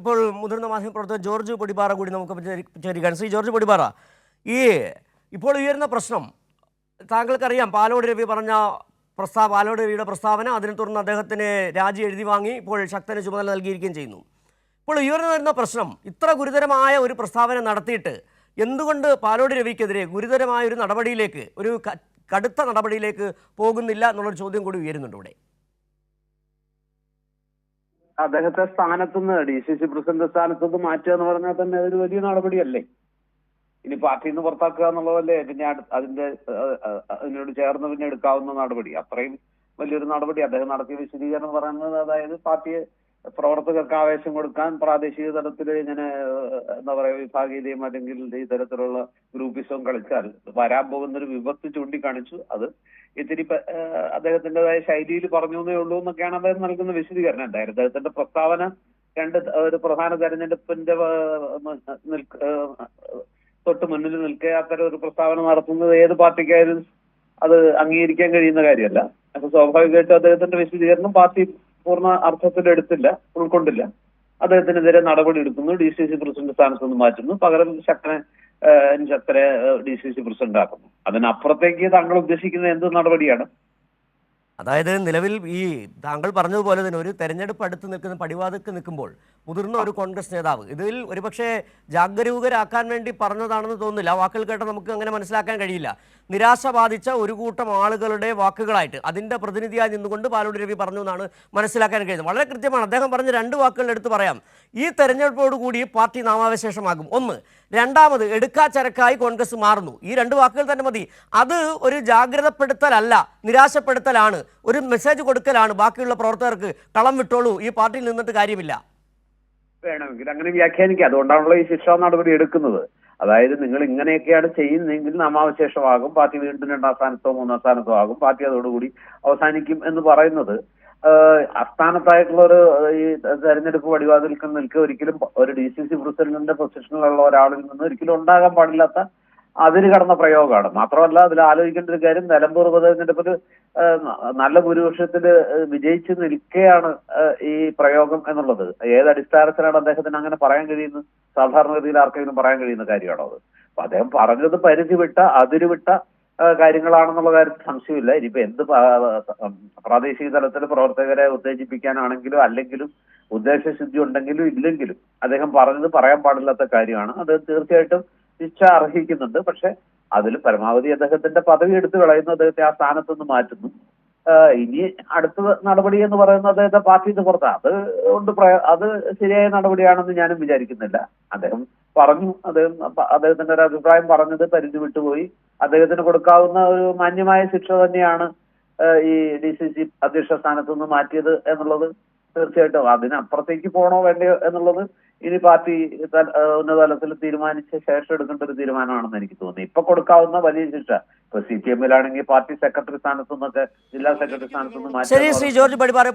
ഇപ്പോൾ മുതിർന്ന മാധ്യമപ്രവർത്തകൻ ജോർജ് പൊടിപാറ കൂടി നമുക്ക് ചേരിക്കാൻ. ശ്രീ ജോർജ് പൊടിപാറ ഈ ഇപ്പോൾ ഉയരുന്ന പ്രശ്നം താങ്കൾക്കറിയാം പാലോട് രവി പറഞ്ഞ പ്രസ്താവ പാലോട് രവിയുടെ പ്രസ്താവന അതിനെ തുടർന്ന് അദ്ദേഹത്തിന് രാജി എഴുതി വാങ്ങി ഇപ്പോൾ ശക്തന് ചുമതല നൽകിയിരിക്കുകയും ചെയ്യുന്നു. ഇപ്പോൾ ഉയർന്നു വരുന്ന പ്രശ്നം ഇത്ര ഗുരുതരമായ ഒരു പ്രസ്താവന നടത്തിയിട്ട് എന്തുകൊണ്ട് പാലോട് രവിക്കെതിരെ ഗുരുതരമായ ഒരു നടപടിയിലേക്ക് ഒരു കടുത്ത നടപടിയിലേക്ക് പോകുന്നില്ല എന്നുള്ളൊരു ചോദ്യം കൂടി ഉയരുന്നുണ്ട് ഇവിടെ. അദ്ദേഹത്തെ സ്ഥാനത്തുനിന്ന് ഡി സി സി പ്രസിഡന്റ് സ്ഥാനത്തുനിന്ന് മാറ്റുക എന്ന് പറഞ്ഞാൽ തന്നെ അതൊരു വലിയ നടപടിയല്ലേ? ഇനി പാർട്ടിയിൽ നിന്ന് പുറത്താക്കുക എന്നുള്ളതല്ലേ? പിന്നെ അതിന്റെ അതിനോട് ചേർന്ന് പിന്നെ എടുക്കാവുന്ന നടപടി. അത്രയും വലിയൊരു നടപടി അദ്ദേഹം നടത്തിയ വിശദീകരണം പറയുന്നത് അതായത് പാർട്ടിയെ പ്രവർത്തകർക്ക് ആവേശം കൊടുക്കാൻ പ്രാദേശിക തലത്തിൽ ഇങ്ങനെ എന്താ പറയാ വിഭാഗീയതയും അല്ലെങ്കിൽ ഈ തരത്തിലുള്ള ഗ്രൂപ്പിസവും കളിച്ചാൽ വരാൻ പോകുന്ന ഒരു വിപത്ത് ചൂണ്ടിക്കാണിച്ചു. അത് ഇത്തിരി അദ്ദേഹത്തിന്റേതായ ശൈലിയിൽ പറഞ്ഞു എന്നേ ഉള്ളൂ എന്നൊക്കെയാണ് അദ്ദേഹം നൽകുന്ന വിശദീകരണം. എന്തായാലും അദ്ദേഹത്തിന്റെ പ്രസ്താവന രണ്ട് ഒരു പ്രധാന തെരഞ്ഞെടുപ്പിന്റെ തൊട്ട് മുന്നിൽ നിൽക്കെ അത്തരം ഒരു പ്രസ്താവന നടത്തുന്നത് ഏത് പാർട്ടിക്കായാലും അത് അംഗീകരിക്കാൻ കഴിയുന്ന കാര്യമല്ല. അപ്പൊ സ്വാഭാവികമായിട്ടും അദ്ദേഹത്തിന്റെ വിശദീകരണം പാർട്ടി പൂർണ അർത്ഥത്തിൽ എടുത്തില്ല ഉൾക്കൊണ്ടില്ല. അദ്ദേഹത്തിനെതിരെ നടപടി എടുക്കുന്നു ഡി സി സി പ്രസിഡന്റ് സ്ഥാനത്ത് നിന്ന് മാറ്റുന്നു. പകരം ശക്തനെ ശക്തരെ ഡി സി സി പ്രസിഡന്റ് ആക്കുന്നു. അതിനപ്പുറത്തേക്ക് താങ്കൾ ഉദ്ദേശിക്കുന്ന എന്ത് നടപടിയാണ്? അതായത് നിലവിൽ ഈ താങ്കൾ പറഞ്ഞതുപോലെ തന്നെ ഒരു തെരഞ്ഞെടുപ്പ് അടുത്ത് നിൽക്കുന്ന പടിവാതിക്ക് നിൽക്കുമ്പോൾ മുതിർന്ന ഒരു കോൺഗ്രസ് നേതാവ്. ഇതിൽ ഒരുപക്ഷെ ജാഗരൂകരാക്കാൻ വേണ്ടി പറഞ്ഞതാണെന്ന് തോന്നുന്നില്ല. വാക്കുകൾ കേട്ട നമുക്ക് അങ്ങനെ മനസ്സിലാക്കാൻ കഴിയില്ല. നിരാശ ബാധിച്ച ഒരു കൂട്ടം ആളുകളുടെ വാക്കുകളായിട്ട് അതിന്റെ പ്രതിനിധിയായി നിന്നുകൊണ്ട് പാലോട് രവി പറഞ്ഞു എന്നാണ് മനസ്സിലാക്കാൻ കഴിയുന്നത്. വളരെ കൃത്യമാണ്. അദ്ദേഹം പറഞ്ഞ രണ്ട് വാക്കുകൾ എടുത്ത് പറയാം. ഈ തെരഞ്ഞെടുപ്പോടുകൂടി പാർട്ടി നാമാവശേഷമാകും. ഒന്ന് രണ്ടാമത് എടുക്കാച്ചരക്കായി കോൺഗ്രസ് മാറുന്നു. ഈ രണ്ട് വാക്കുകൾ തന്നെ മതി. അത് ഒരു ജാഗ്രതപ്പെടുത്തലല്ല നിരാശപ്പെടുത്തലാണ് ഒരു മെസ്സേജ് കൊടുക്കലാണ് ബാക്കിയുള്ള പ്രവർത്തകർക്ക് കളം വിട്ടോളൂ. ഈ പാർട്ടിയിൽ നിന്നിട്ട് കാര്യമില്ല. വേണമെങ്കിൽ അങ്ങനെ വ്യാഖ്യാനിക്കാം അതുകൊണ്ടാണല്ലോ ഈ ശിക്ഷാ നടപടി എടുക്കുന്നത്. അതായത് നിങ്ങൾ ഇങ്ങനെയൊക്കെയാണ് ചെയ്യുന്നതെങ്കിൽ നാമാവശേഷമാകും പാർട്ടി വീണ്ടും രണ്ടാം സ്ഥാനത്തോ മൂന്നാം സ്ഥാനത്തോ ആകും പാർട്ടി അതോടുകൂടി അവസാനിക്കും എന്ന് പറയുന്നത്. അസ്ഥാനത്തായിട്ടുള്ള ഒരു ഈ തെരഞ്ഞെടുപ്പ് വടിവാതിൽക്ക് നിൽക്കുക ഒരിക്കലും ഒരു ഡി സി സി പ്രസിഡന്റിന്റെ പൊസിഷനിലുള്ള ഒരാളിൽ നിന്ന് ഒരിക്കലും ഉണ്ടാകാൻ പാടില്ലാത്ത അതിര് കടന്ന പ്രയോഗമാണ്. മാത്രമല്ല അതിൽ ആലോചിക്കേണ്ട ഒരു കാര്യം നിലമ്പൂർ ഉപതെരഞ്ഞെടുപ്പിൽ നല്ല ഭൂരിപക്ഷത്തിൽ വിജയിച്ചു നിൽക്കുകയാണ് ഈ പ്രയോഗം എന്നുള്ളത്. ഏത് അടിസ്ഥാനത്തിലാണ് അദ്ദേഹത്തിന് അങ്ങനെ പറയാൻ കഴിയുന്നത്? സാധാരണഗതിയിൽ ആർക്കെങ്കിലും പറയാൻ കഴിയുന്ന കാര്യമാണോ അത്? അപ്പൊ അദ്ദേഹം പറഞ്ഞത് പരിധി വിട്ട അതിരുവിട്ട കാര്യങ്ങളാണെന്നുള്ള കാര്യത്തിൽ സംശയമില്ല. ഇനിയിപ്പോ എന്ത് പ്രാദേശിക തലത്തിൽ പ്രവർത്തകരെ ഉത്തേജിപ്പിക്കാനാണെങ്കിലും അല്ലെങ്കിലും ഉദ്ദേശശുദ്ധി ഉണ്ടെങ്കിലും ഇല്ലെങ്കിലും അദ്ദേഹം പറഞ്ഞത് പറയാൻ പാടില്ലാത്ത കാര്യമാണ്. അത് തീർച്ചയായിട്ടും ശിക്ഷ അർഹിക്കുന്നുണ്ട്. പക്ഷെ അതിൽ പരമാവധി അദ്ദേഹത്തിന്റെ പദവി എടുത്തു കളയുന്നു. അദ്ദേഹത്തെ ആ സ്ഥാനത്ത് നിന്ന് മാറ്റുന്നു. ഇനി അടുത്ത നടപടി എന്ന് പറയുന്നത് അദ്ദേഹത്തെ പാർട്ടിയിൽ പുറത്താണ് അത് കൊണ്ട് അത് ശരിയായ നടപടിയാണെന്ന് ഞാനും വിചാരിക്കുന്നില്ല. അദ്ദേഹം പറഞ്ഞു അദ്ദേഹം അദ്ദേഹത്തിന്റെ ഒരു അഭിപ്രായം പറഞ്ഞത് പരിധി വിട്ടുപോയി. അദ്ദേഹത്തിന് കൊടുക്കാവുന്ന ഒരു മാന്യമായ ശിക്ഷ തന്നെയാണ് ഈ ഡി സി സി അധ്യക്ഷ സ്ഥാനത്ത് നിന്ന് മാറ്റിയത് എന്നുള്ളത് തീർച്ചയായിട്ടും. അതിനപ്പുറത്തേക്ക് പോകണോ വേണ്ടയോ എന്നുള്ളത് ഇനി പാർട്ടി ഉന്നതതലത്തിൽ തീരുമാനിച്ച ശേഷം എടുക്കേണ്ട ഒരു തീരുമാനമാണെന്ന് എനിക്ക് തോന്നി. ഇപ്പൊ കൊടുക്കാവുന്ന വലിയ ശിക്ഷ. ഇപ്പൊ സി പി എമ്മിലാണെങ്കിൽ പാർട്ടി സെക്രട്ടറി സ്ഥാനത്തു നിന്നൊക്കെ ജില്ലാ സെക്രട്ടറി സ്ഥാനത്തു നിന്ന് മാറ്റി ശ്രീ ജോർജ് പടിപ്പാറ